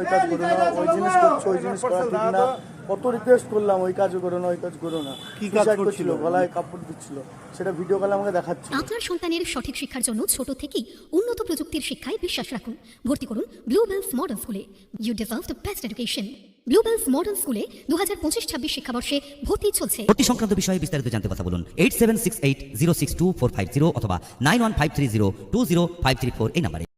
ওই কাজ করো না ওই জিনিস করছ ওই জিনিস করা ঠিক না। কত রিকোয়েস্ট করলাম ওই কাজও করো না ওই কাজ করো না। কি কাজ করছিল? গলায় কাপড় দিচ্ছিল। সেটা ভিডিও কলে আমাকে দেখাচ্ছিল আপনার সন্তানের সঠিক শিক্ষার জন্য ছোট থেকেই উন্নত প্রযুক্তির শিক্ষায় বিশ্বাস রাখুন। ভর্তি করুন ব্লু বেলস মডার্ন স্কুলে you deserve the best education Blue Bells Modern স্কুলে দু হাজার পঁচিশ ছাব্বিশ শিক্ষাবর্ষে ভর্তি চলছে। ভর্তি সংক্রান্ত বিষয়ে বিস্তারিত জানতে কথা বলুন। Eight seven six eight zero six two four five zero অথবা nine one five three zero two zero five three four এই নাম্বারে।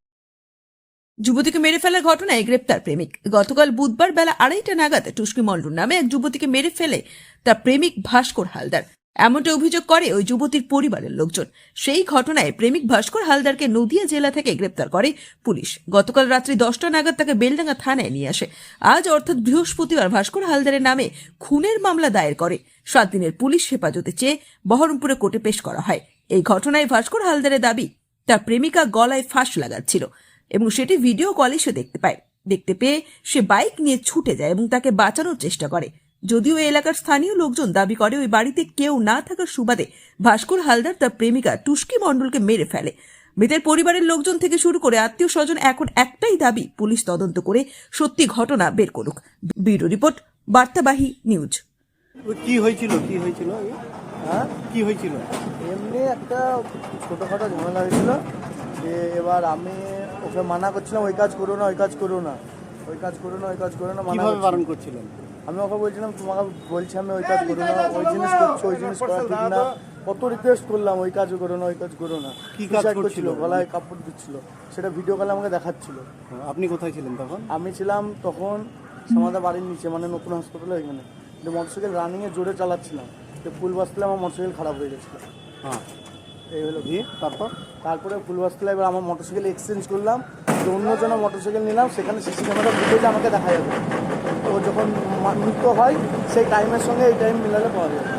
যুবতীকে মেরে ফেলার ঘটনায় গ্রেপ্তার প্রেমিক। গতকাল বুধবার বেলা আড়াইটা নাগাদ টুস্কি মন্ডল নামে এক যুবতীকে মেরে ফেলে তার প্রেমিক ভাস্কর হালদার। এমনটা অভিযোগ করে ওই যুবতীর পরিবারের লোকজন। সেই ঘটনায় প্রেমিক ভাস্কর হালদারকে নদিয়া জেলা থেকে গ্রেপ্তার করে পুলিশ। গতকাল রাত্রি দশটা নাগাদ তাকে বেলডাঙ্গা থানায় নিয়ে আসে। আজ অর্থাৎ বৃহস্পতিবার ভাস্কর হালদারের নামে খুনের মামলা দায়ের করে। সাত দিনের পুলিশ হেফাজতে চেয়ে বহরমপুরে কোর্টে পেশ করা হয়। এই ঘটনায় ভাস্কর হালদারের দাবি, তার প্রেমিকা গলায় ফাঁস লাগাচ্ছিল। এবং সেটি ভিডিও কলে সে দেখতে পায়। দেখতে পেয়ে সে বাইক নিয়ে ছুটে যায় এবং তাকে বাঁচানোর চেষ্টা করে। যদিও এই এলাকার স্থানীয় লোকজন দাবি করে ওই বাড়িতে কেউ না থাকার সুবাদে ভাস্কর হালদার তার প্রেমিকা টুস্কি মণ্ডলকে মেরে ফেলে। মৃতের পরিবারের লোকজন থেকে শুরু করে আত্মীয় স্বজন এখন একটাই দাবি পুলিশ তদন্ত করে সত্যি ঘটনা বের করুক। Bureau report Bartabahi news. কি হয়েছিল? কি হয়েছিল? হ্যাঁ? কি হয়েছিল? এমনি একটা ছোটোখাটো ঝামেলা হয়েছিল। যে এবার আমি ওকে মানা করছিলাম ওই কাজ করো না ওই কাজ করো না। ওই কাজ করো না ওই কাজ করো না মানা কীভাবে। বারণ করছিলেন? আমি ওকে বলছিলাম তোমাকে বলছি আমি ওই কাজ করো না ওই জিনিস করছ ওই জিনিস করা ঠিক না। কত রিকোয়েস্ট করলাম ওই কাজ করো না ওই কাজ করো না। কি কাজ করছিল? গলায় কাপড় দিচ্ছিল। সেটা ভিডিও কলে আমাকে দেখাচ্ছিল। আপনি কোথায় ছিলেন তখন? আমি ছিলাম তখন সমাদা বাড়ির নিচে মানে নতুন হাসপাতালে কিন্তু মোটরসাইকেল রানিংয়ে জোরে চালাচ্ছিলাম। ফুল বাসতলে আমার মোটরসাইকেল খারাপ হয়ে গেছিল। হ্যাঁ। এই হলো দিয়ে তারপর, তারপরে ফুলবাস এবার আমার মোটরসাইকেল এক্সচেঞ্জ করলাম তো অন্যজনের মোটরসাইকেল নিলাম, সেখানে সিসি ক্যামেরা ফুটেজ আমাকে দেখা যাবে। তো যখন মৃত্যু হয়, সেই টাইমের সঙ্গে এই টাইম মিলালে পাওয়া যাবে।